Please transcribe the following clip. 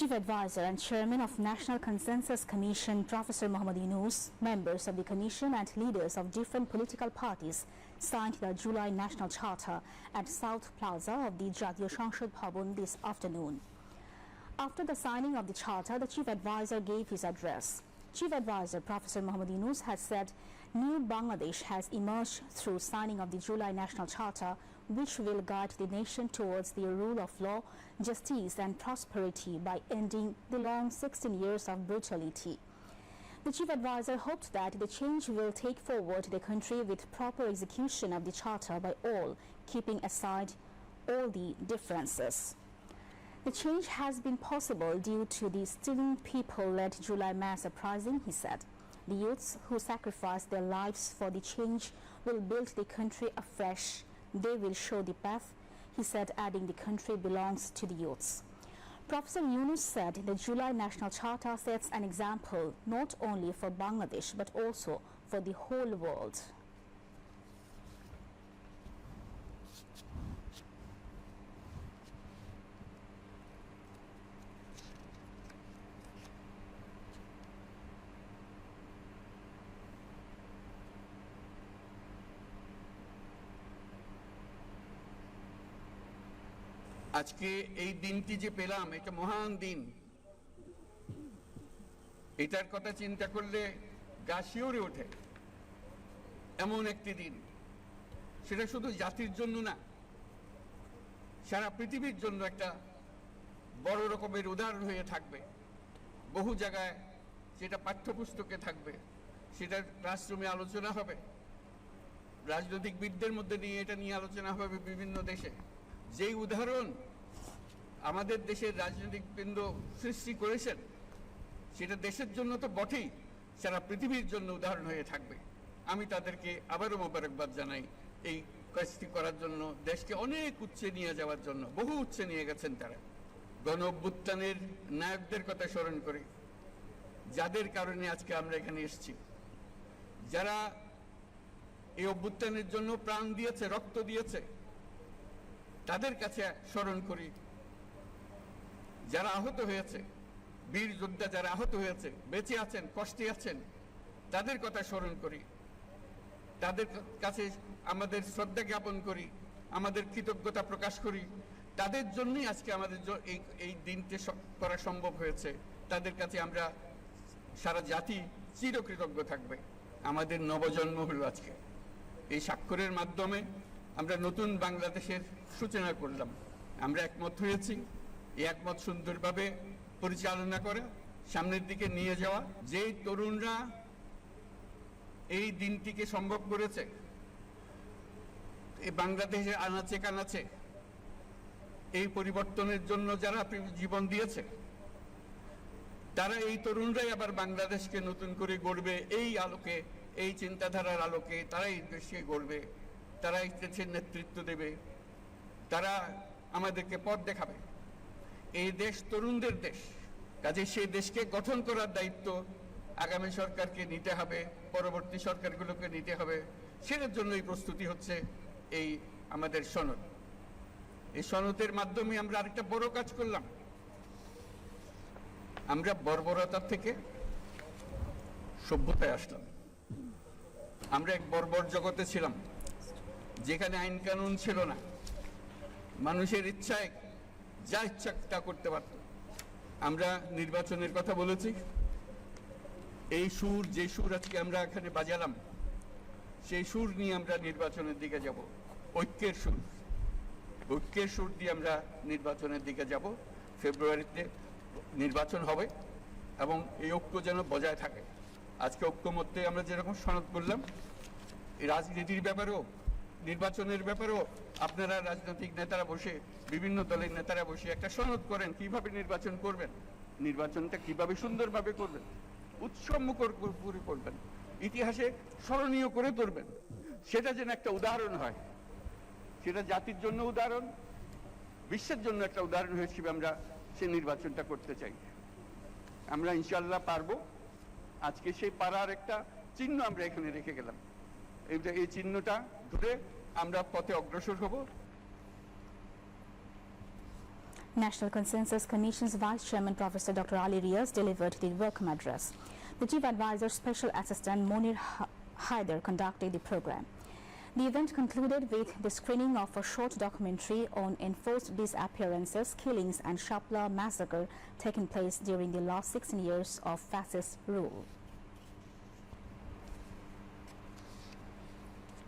Chief Advisor and Chairman of National Consensus Commission, Professor Muhammad Yunus, members of the Commission and leaders of different political parties signed the July National Charter at South Plaza of the Jatiyo Sanshad Bhavan this afternoon. After the signing of the charter, the chief advisor gave his address. Chief advisor Professor Muhammad Yunus has said new Bangladesh has emerged through signing of the July National Charter, which will guide the nation towards the rule of law, justice and prosperity by ending the long 16 years of brutality. The chief advisor hoped that the change will take forward the country with proper execution of the charter by all, keeping aside all the differences. The change has been possible due to the stirring people-led July mass uprising, he said. The youths who sacrificed their lives for the change will build the country afresh. They will show the path, he said, adding the country belongs to the youths. Professor Yunus said the July National Charter sets an example not only for Bangladesh but also for the whole world. আজকে এই দিনটি যে পেলাম, এটা মহান দিন। এটার কথা চিন্তা করলে গা শিওরে ওঠে। এমন একটি দিন। সেটা শুধু জাতির জন্য না, সারা পৃথিবীর জন্য একটা বড় রকমের উদাহরণ হয়ে থাকবে। বহু জায়গায় যেটা পাঠ্যপুস্তকে থাকবে সেটা ক্লাসরুমে আলোচনা হবে। রাজনৈতিকবিদদের মধ্যে নিয়ে এটা নিয়ে আলোচনা হবে বিভিন্ন দেশে। যেই উদাহরণ আমাদের দেশের রাজনৈতিক কেন্দ্র সৃষ্টি করেছেন, সেটা দেশের জন্য তো বটেই, সারা পৃথিবীর জন্য উদাহরণ হয়ে থাকবে। আমি তাদেরকে আবারও মোবারকবাদ জানাই, এই কাজটি করার জন্য, দেশকে অনেক উচ্চে নিয়ে যাওয়ার জন্য, বহু উচ্চে নিয়ে গেছেন তারা। গণ অভ্যুত্থানের নায়কদের কথা স্মরণ করি, যাদের কারণে আজকে আমরা এখানে এসেছি। যারা এই অভ্যুত্থানের জন্য প্রাণ দিয়েছে, রক্ত দিয়েছে তাদের কাছে স্মরণ করি। যারা আহত হয়েছে, বীর যোদ্ধা যারা আহত হয়েছে, বেঁচে আছেন, কষ্টে আছেন, তাদের কথা স্মরণ করি। তাদের কাছে আমাদের শ্রদ্ধা জ্ঞাপন করি, আমাদের কৃতজ্ঞতা প্রকাশ করি। তাদের জন্যই আজকে আমাদের এই এই দিনটি করা সম্ভব হয়েছে। তাদের কাছে আমরা সারা জাতি চিরকৃতজ্ঞ থাকবে। আমাদের নবজন্ম হলো আজকে। এই স্বাক্ষরের মাধ্যমে আমরা নতুন বাংলাদেশের সূচনা করলাম। আমরা একমত হয়েছি, এই একমত সুন্দরভাবে পরিচালনা করে, সামনের দিকে নিয়ে যাওয়া। যেই তরুণরা এই দিনটিকে সম্ভব করেছে, এই বাংলাদেশের আনাচে কানাচে, এই পরিবর্তনের জন্য যারা জীবন দিয়েছে, তারা এই তরুণরাই আবার বাংলাদেশকে নতুন করে গড়বে। এই আলোকে, এই চিন্তাধারার আলোকে তারা এই দেশকে গড়বে। তারা এই নেতৃত্ব দেবে। তারা আমাদেরকে পথ দেখাবে। এই দেশ তরুণদের দেশ। কাজে সেই দেশকে গঠন করার দায়িত্ব আগামী সরকারকে নিতে হবে, পরবর্তী সরকারগুলোকে নিতে হবে। সেটার জন্যই প্রস্তুতি হচ্ছে এই আমাদের সনদ। এই সনদের মাধ্যমে আমরা আরেকটা বড় কাজ করলাম। আমরা বর্বরতার থেকে সভ্যতায় আসলাম। আমরা এক বর্বর জগতে ছিলাম। যেখানে আইন কানুন ছিল না, মানুষের ইচ্ছায় যা ইচ্ছা তা করতে পারত। আমরা নির্বাচনের কথা বলেছি। এই সুর, যে সুর আজকে আমরা এখানে বাজালাম, সেই সুর নিয়ে আমরা নির্বাচনের দিকে যাব। ঐক্যের সুর। ঐক্যের সুর দিয়ে আমরা নির্বাচনের দিকে যাব। ফেব্রুয়ারিতে নির্বাচন হবে এবং এই ঐক্য যেন বজায় থাকে। আজকে ঐক্যমত্যে আমরা যেরকম সনদ করলাম রাজনীতির ব্যাপারেও নির্বাচনের ব্যাপারেও আপনারা রাজনৈতিক নেতারা বসে, বিভিন্ন দলের নেতারা বসে একটা সনদ করেন, কীভাবে নির্বাচন করবেন, নির্বাচনটা কীভাবে সুন্দরভাবে করবেন উৎসবমুখর করে করবেন ইতিহাসে স্মরণীয় করে তুলবেন। সেটা যেন একটা উদাহরণ হয়। সেটা জাতির জন্য উদাহরণ, বিশ্বের জন্য একটা উদাহরণ হিসেবে আমরা সে নির্বাচনটা করতে চাই। আমরা ইনশাল্লাহ পারব। আজকে সেই পারার একটা চিহ্ন আমরা এখানে রেখে গেলাম। এই চিহ্নটা ধরে আমরা পথে অগ্রসর হব National Consensus Commission's Vice Chairman Professor Dr. Ali Riaz delivered the welcome address. The Chief Advisor's Special Assistant Monir Ha- Haider conducted the program. The event concluded with the screening of a short documentary on enforced disappearances, killings, and Shapla massacre taking place during the last 16 years of fascist rule.